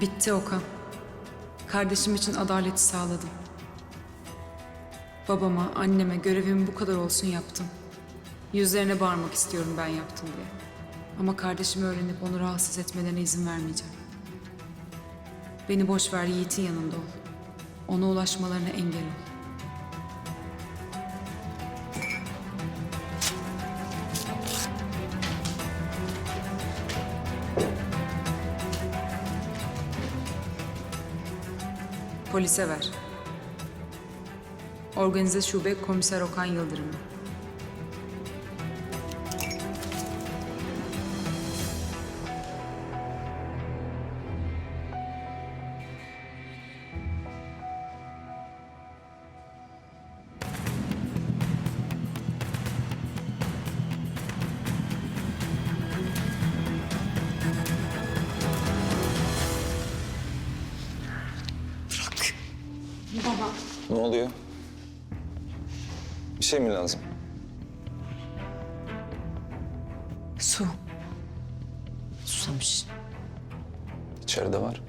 Bitti Okan. Kardeşim için adaleti sağladım. Babama, anneme görevim bu kadar olsun yaptım. Yüzlerine bağırmak istiyorum ben yaptım diye. Ama kardeşimi öğrenip onu rahatsız etmelerine izin vermeyeceğim. Beni boş ver Yiğit'in yanında ol. Ona ulaşmalarına engel ol. Polise ver. Organize Şube Komiser Okan Yıldırım. Oluyor? Bir şey mi lazım? Su. Susamış. İçeride var.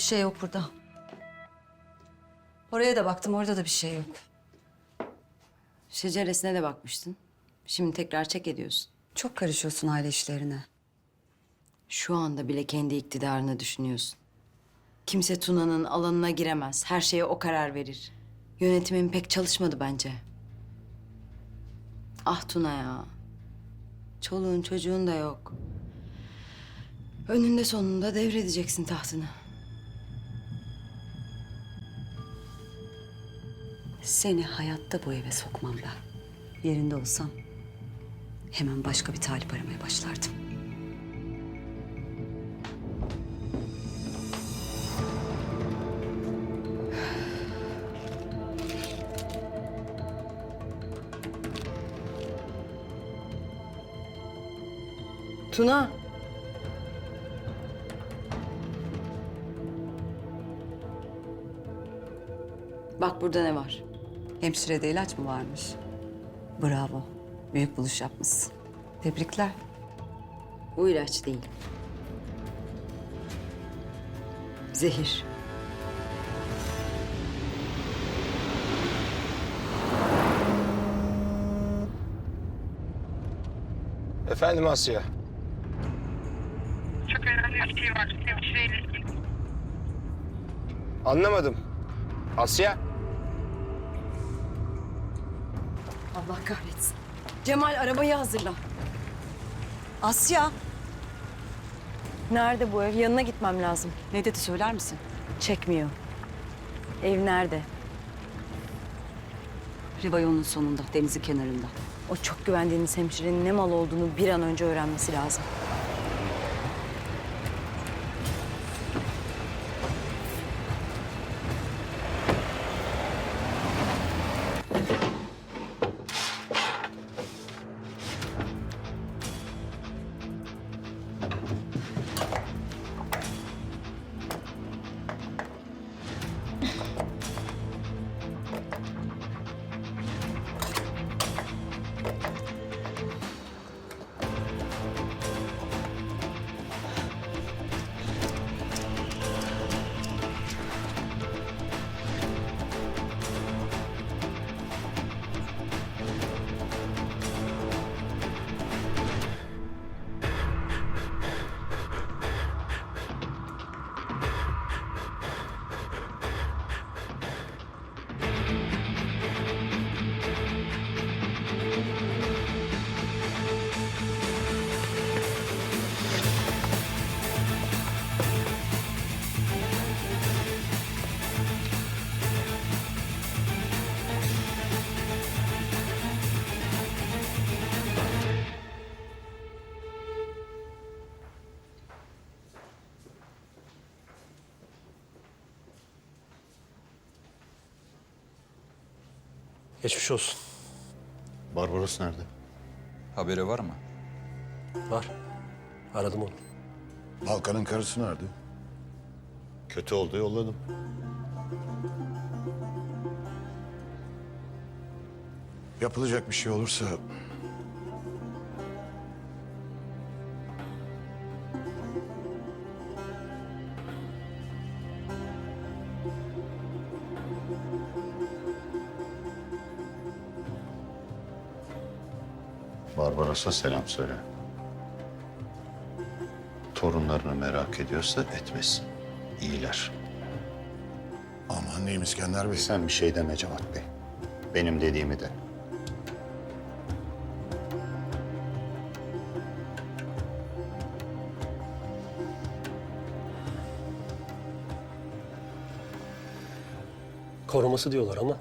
Bir şey yok burada. Oraya da baktım orada da bir şey yok. Şeceresine de bakmıştın. Şimdi tekrar çek ediyorsun. Çok karışıyorsun aile işlerine. Şu anda bile kendi iktidarını düşünüyorsun. Kimse Tuna'nın alanına giremez. Her şeye o karar verir. Yönetimin pek çalışmadı bence. Ah Tuna ya. Çoluğun çocuğun da yok. Önünde sonunda devredeceksin tahtını. Seni hayatta bu eve sokmam ben. Yerinde olsam hemen başka bir talip aramaya başlardım. Tuna. Bak burada ne var? Hemşirede ilaç mı varmış? Bravo. Büyük buluş yapmışsın. Tebrikler. Bu ilaç değil. Zehir. Efendim Asya. Çok önemli bir şey var. Hemşireyle ilgili. Anlamadım. Asya? Allah kahretsin. Cemal arabayı hazırla. Asya. Nerede bu ev? Yanına gitmem lazım. Ne dedi söyler misin? Çekmiyor. Ev nerede? Riva yolunun sonunda, denizin kenarında. O çok güvendiğiniz hemşirenin ne mal olduğunu bir an önce öğrenmesi lazım. Geçmiş olsun. Barbaros nerede? Haberi var mı? Var. Aradım onu. Balkan'ın karısı nerede? Kötü oldu yolladım. Yapılacak bir şey olursa... Barbaros'a selam söyle. Torunlarını merak ediyorsa etmesin. İyiler. Aman diyeyim İskender Bey. Sen bir şey deme Cevat Bey. Benim dediğimi de. Koruması diyorlar ama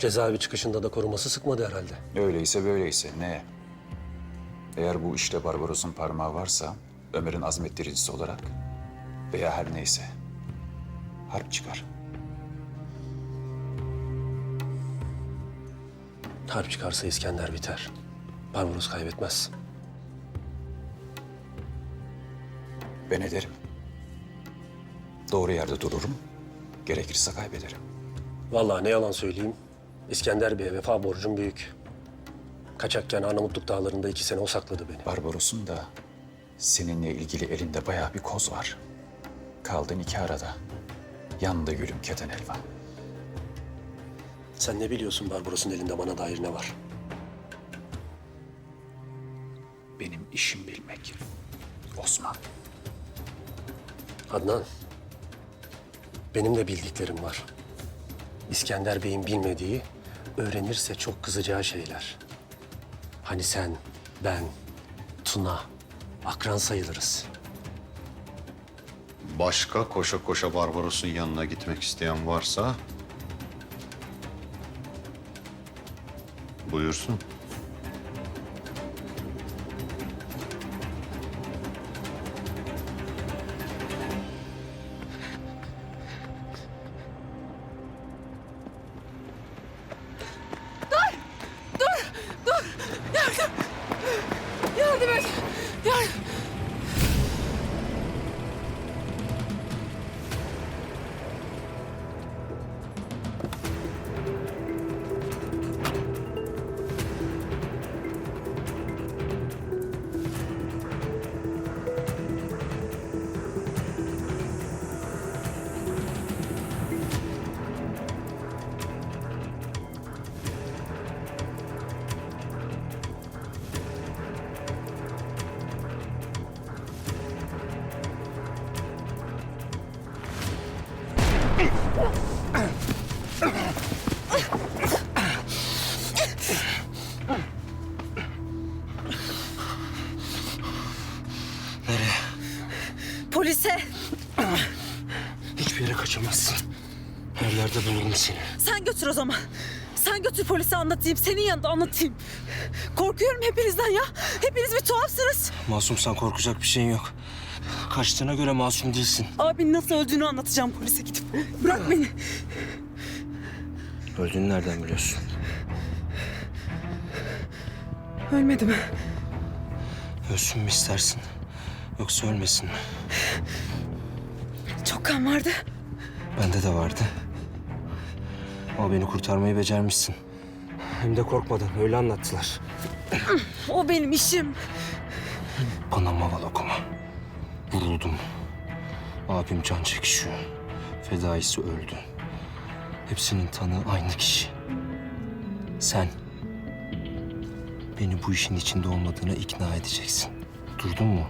cezaevi çıkışında da koruması sıkmadı herhalde. Öyleyse böyleyse ne? Eğer bu işte Barbaros'un parmağı varsa Ömer'in azmettiricisi olarak veya her neyse harp çıkar. Harp çıkarsa İskender biter. Barbaros kaybetmez. Ben ederim. Doğru yerde dururum. Gerekirse kaybederim. Vallahi ne yalan söyleyeyim. İskender Bey'e vefa borcum büyük. Kaçakken Arnavutluk dağlarında iki sene o sakladı beni. Barbaros'un da seninle ilgili elinde bayağı bir koz var. Kaldın iki arada. Yandı gülüm keten elvan. Sen ne biliyorsun Barbaros'un elinde bana dair ne var? Benim işim bilmek. Osman. Adnan. Benim de bildiklerim var. İskender Bey'in bilmediği, öğrenirse çok kızacağı şeyler. Hani sen, ben, Tuna, akran sayılırız. Başka koşa koşa Barbaros'un yanına gitmek isteyen varsa... Buyursun. Polise. Hiçbir yere kaçamazsın. Her yerde bulurum seni. Sen götür o zaman. Sen götür polise anlatayım. Senin yanında anlatayım. Korkuyorum hepinizden ya. Hepiniz bir tuhafsınız. Masumsan korkacak bir şeyin yok. Kaçtığına göre masum değilsin. Abinin nasıl öldüğünü anlatacağım polise gidip. Bırak beni. Öldüğünü nereden biliyorsun? Ölmedi mi? Ölsün mü istersin? Yoksa ölmesin mi? Çok kan vardı. Bende de vardı. Ama beni kurtarmayı becermişsin. Hem de korkmadan öyle anlattılar. O benim işim. Bana maval okuma. Vuruldum. Abim can çekişiyor. Fedaisi öldü. Hepsinin tanığı aynı kişi. Sen. Beni bu işin içinde olmadığına ikna edeceksin. Duydun mu?